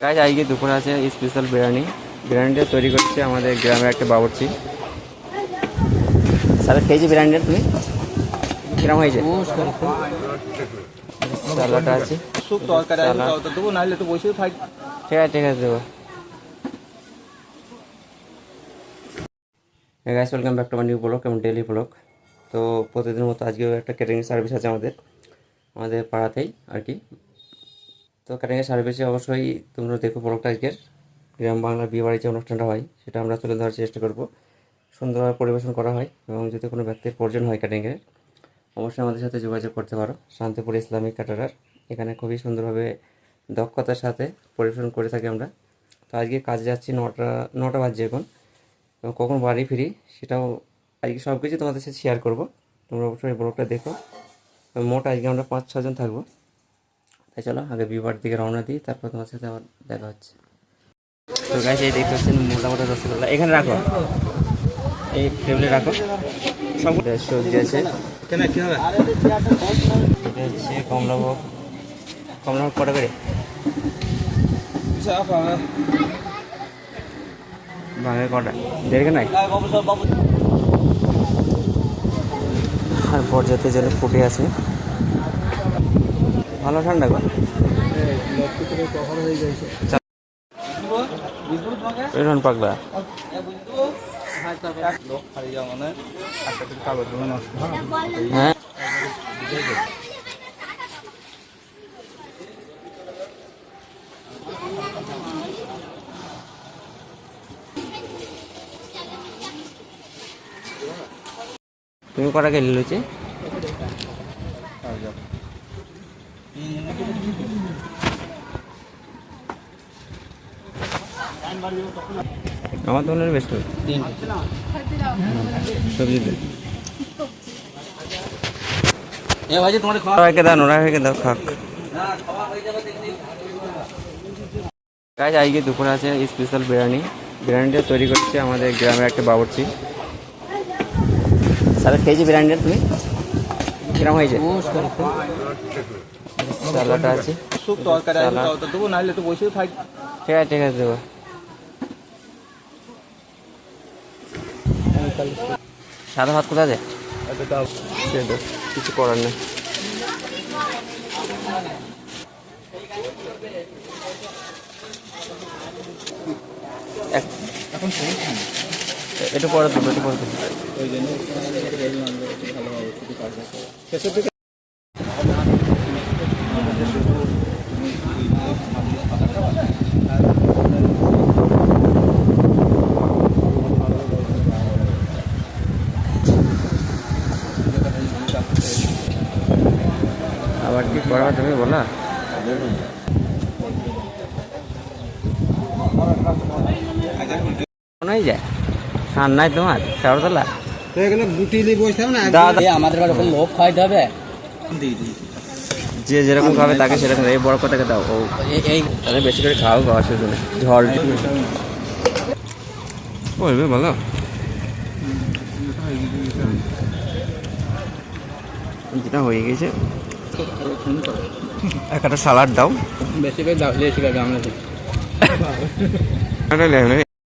গাছ আজকে দুপুরে আছে স্পেশাল বিরিয়ানি। বিরিয়ানিটা তৈরি করছে আমাদের গ্রামের একটা বাবুর্চি। স্যার খেয়েছি বিরিয়ানিটা তুমি? কিরম হয়েছে? আছে। সুপ তরকারি দেবো নাহলে তো বসেও থাক ঠিক আছে ঠিক আছে দেবো। Guys welcome back to my new blog এবং ডেলি ব্লগ তো প্রতিদিনের মতো আজকেও একটা ক্যাটারিং সার্ভিস আছে আমাদের। আমাদের পাড়াতেই আর কি। তো ক্যাটারিং সার্ভিসে অবশ্যই তোমরা দেখো ব্লগটা আজকের গ্রাম বাংলার বিয়ে বাড়ির যে অনুষ্ঠানটা হয়, সেটা আমরা তুলে ধরার চেষ্টা করব। সুন্দরভাবে পরিবেশন করা হয় এবং যদি কোনো ব্যক্তির প্রয়োজন হয় ক্যাটারিংয়ের অবশ্যই আমাদের সাথে যোগাযোগ করতে পারো। শান্তিপুর ইসলামিক ক্যাটারার এখানে খুবই সুন্দরভাবে দক্ষতার সাথে পরিবেশন করে থাকি আমরা। তো আজকে কাজে যাচ্ছি নটা নটা বাজছে এখন। এবং কখন বাড়ি ফিরি সেটাও আজকে সব কিছু তোমাদের সাথে শেয়ার করব। তোমরা অবশ্যই ব্লগটা দেখো। মোট আজকে আমরা পাঁচ ছজন থাকব। তাই চলো আগে বিবার দিকে রওনা দিই তারপর তোমার সাথে আবার দেখা হচ্ছে। তো গাছ এই দেখতে পাচ্ছেন মোটামুটি রসগোল্লা এখানে রাখো। এই টেবিলে রাখো। সব সবজি আছে। কেন কি হবে? এটা হচ্ছে কমলাভোগ। কমলাভোগ কটা করে? ভাঙে কটা? দেড় নাই? আর বরযাত্রীর জন্য ফুটে আছে। ভালো ঠান্ডা গো পাগলা। হ্যাঁ। তুমি কটা গেলে লুচি? আমার তো বেশ করে সবজি দিন ওরাকে দাও ওরাকে দাও খাক। গাছ আজকে দুপুরে আছে স্পেশাল বিরিয়ানি। বিরিয়ানিটা তৈরি করছে আমাদের গ্রামের একটা বাবুর্চি। স্যার খেয়েছি বিরিয়ানিটা তুমি? কিরম হয়েছে? সালাটা আছে। সুপ তরকারি আছে সালাদ। তো দেবো নাহলে তো বসেও থাক ঠিক আছে ঠিক আছে দেবো। সাদা ভাত কোথায় আছে? দিয়ে কিছু করার নেই। একটু পরে দেবো একটু পরে দেবো। কি তুমি বলা। মনে যায়। সান নাই তোমার আমাদের বাড়ি ওখানে লোক খাইতে হবে। যে যেরকম খাবে তাকে সেরকম এই বড় কথাকে দাও। ও এই তাহলে বেশি করে খাও খাওয়া শুধু ঝড়। বলবে বলো। যেটা হয়ে গেছে। একটা সালাড দাও। বেশি করে দাও বেশি করে লেমনে